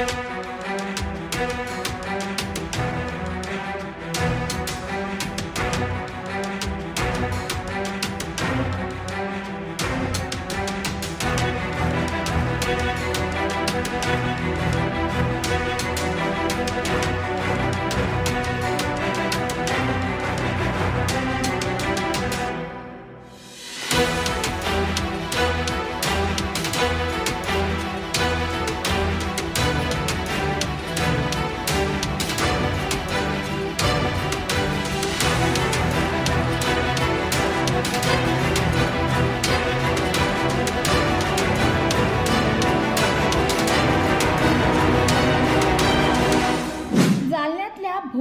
Thank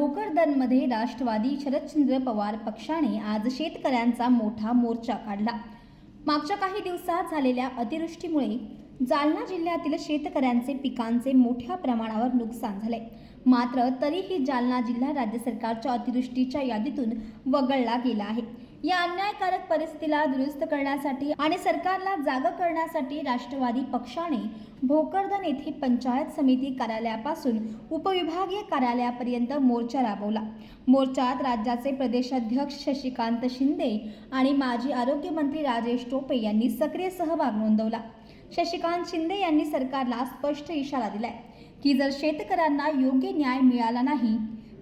भोकरदनमध्ये Rashtrawadi Sharadchandra Pawar पक्षाने आज शेतकऱ्यांचा मोठा मोर्चा काढला. मागच्या काही दिवसात झालेल्या अतिवृष्टीमुळे जालना जिल्ह्यातील शेतकऱ्यांचे पिकांचे मोठ्या प्रमाणावर नुकसान झाले. मात्र तरीही जालना जिल्हा राज्य सरकारच्या अतिवृष्टीच्या यादीतून वगळला गेला आहे. या अन्यायकारक परिस्थितीला दुरुस्त करण्यासाठी आणि सरकारला जाग करण्यासाठी राष्ट्रवादी पक्षाने भोकरदन येथे पंचायत समिती कार्यालयापासून उपविभागीय कार्यालयापर्यंत मोर्चा राबवला. मोर्चात राज्याचे प्रदेशाध्यक्ष शशिकांत शिंदे आणि माजी आरोग्यमंत्री राजेश टोपे यांनी सक्रिय सहभाग नोंदवला. शशिकांत शिंदे यांनी सरकारला स्पष्ट इशारा दिलाय की जर शेतकऱ्यांना योग्य न्याय मिळाला नाही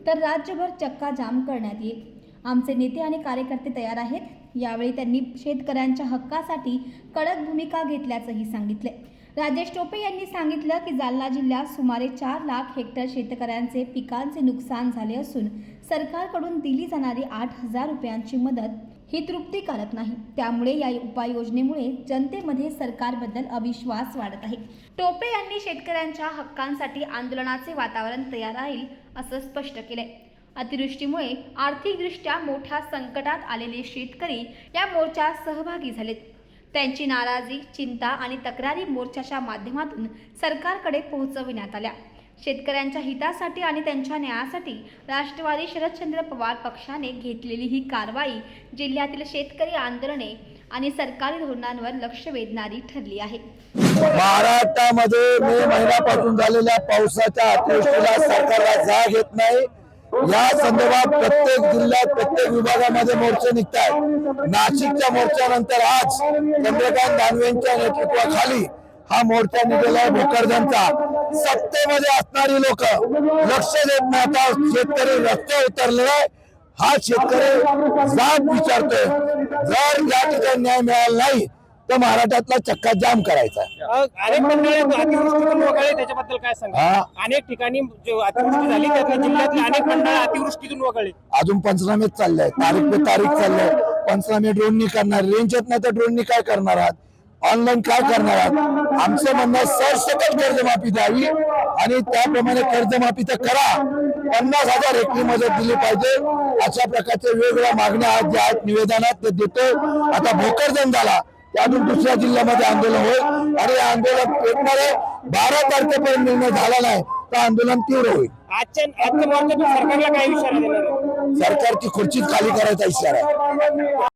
तर राज्यभर चक्का जाम करण्यात येईल. आमचे नेते आणि कार्यकर्ते तयार आहेत. यावेळी त्यांनी शेतकऱ्यांच्या हक्कासाठी कडक भूमिका घेतल्याचंही सांगितले राजेश टोपे यांनी सांगितलं की जालना जिल्ह्यात सुमारे चार लाख हेक्टर शेतकऱ्यांचे पिकांचे नुकसान झाले असून सरकारकडून दिली जाणारी आठ हजार रुपयांची मदत ही तृप्तिकारक नाही. त्यामुळे या उपाययोजनेमुळे जनतेमध्ये सरकारबद्दल अविश्वास वाढत आहे. टोपे यांनी शेतकऱ्यांच्या हक्कांसाठी आंदोलनाचे वातावरण तयार राहील असं स्पष्ट केलंय. अतिवृष्टीमुळे आर्थिकदृष्ट्या मोठ्या संकटात आलेले शेतकरी या मोर्चात सहभागी झालेत. त्यांची नाराजी चिंता आणि तक्रारी मोर्चाच्या माध्यमातून सरकारकडे पोहोचविण्यात आल्या. शेतकऱ्यांच्या हितासाठी आणि त्यांच्या न्यायासाठी राष्ट्रवादी शरदचंद्र पवार पक्षाने घेतलेली ही कारवाई जिल्ह्यातील शेतकरी आंदोलने आणि सरकारी धोरणांवर लक्ष वेधणारी ठरली आहे. महाराष्ट्रामध्ये मे महिन्यापासून झालेल्या पावसाच्या अतिवृष्टीला सरकारला जाग येत नाही. या संदर्भात प्रत्येक जिल्ह्यात प्रत्येक विभागामध्ये मोर्चे निघतात नाशिकच्या मोर्चानंतर आज चंद्रकांत दानवेंच्या नेतृत्वाखाली हा मोर्चा निघाला आहे भोकरदनचा. सत्तेमध्ये असणारी लोक लक्ष देत नाही. आता शेतकरी रस्ते उतरले हा शेतकरी जात विचारतोय. जर या ठिकाणी न्याय मिळाला नाही तर महाराष्ट्रातला चक्का जाम करायचा. अनेक मंडळी अतिवृष्टीतून वगळले त्याच्याबद्दल काय सांगा. अनेक ठिकाणी जो अतिवृष्टी झाली त्यातल्या जिल्ह्यातले अनेक मंडळ अतिवृष्टीतून वगळले. अजून पंचनामे चालले तारीख पे तारीख चाललंय पंचनामे ड्रोननी करणार रेंज येत नाही तर ड्रोननी काय करणार आहात? ऑनलाईन काय करणार आहात? आमचं म्हणणं सरसकट कर्जमाफी द्यावी आणि त्याप्रमाणे कर्जमाफी तर करा. पन्नास हजार एकरी मदत दिली पाहिजे. अशा प्रकारच्या वेगवेगळ्या मागण्या आज ज्या आहेत निवेदनात ते देतो आता भोकरदन झाला. त्यातून दुसऱ्या जिल्ह्यामध्ये आंदोलन होईल. आणि आंदोलन पेटणार बारा तारखेपर्यंत निर्णय झाला नाही. तर आंदोलन तीव्र होईल. आजच्या आजच्या सरकारला काय? सरकारची खुर्चीच खाली करायचा इशारा आहे.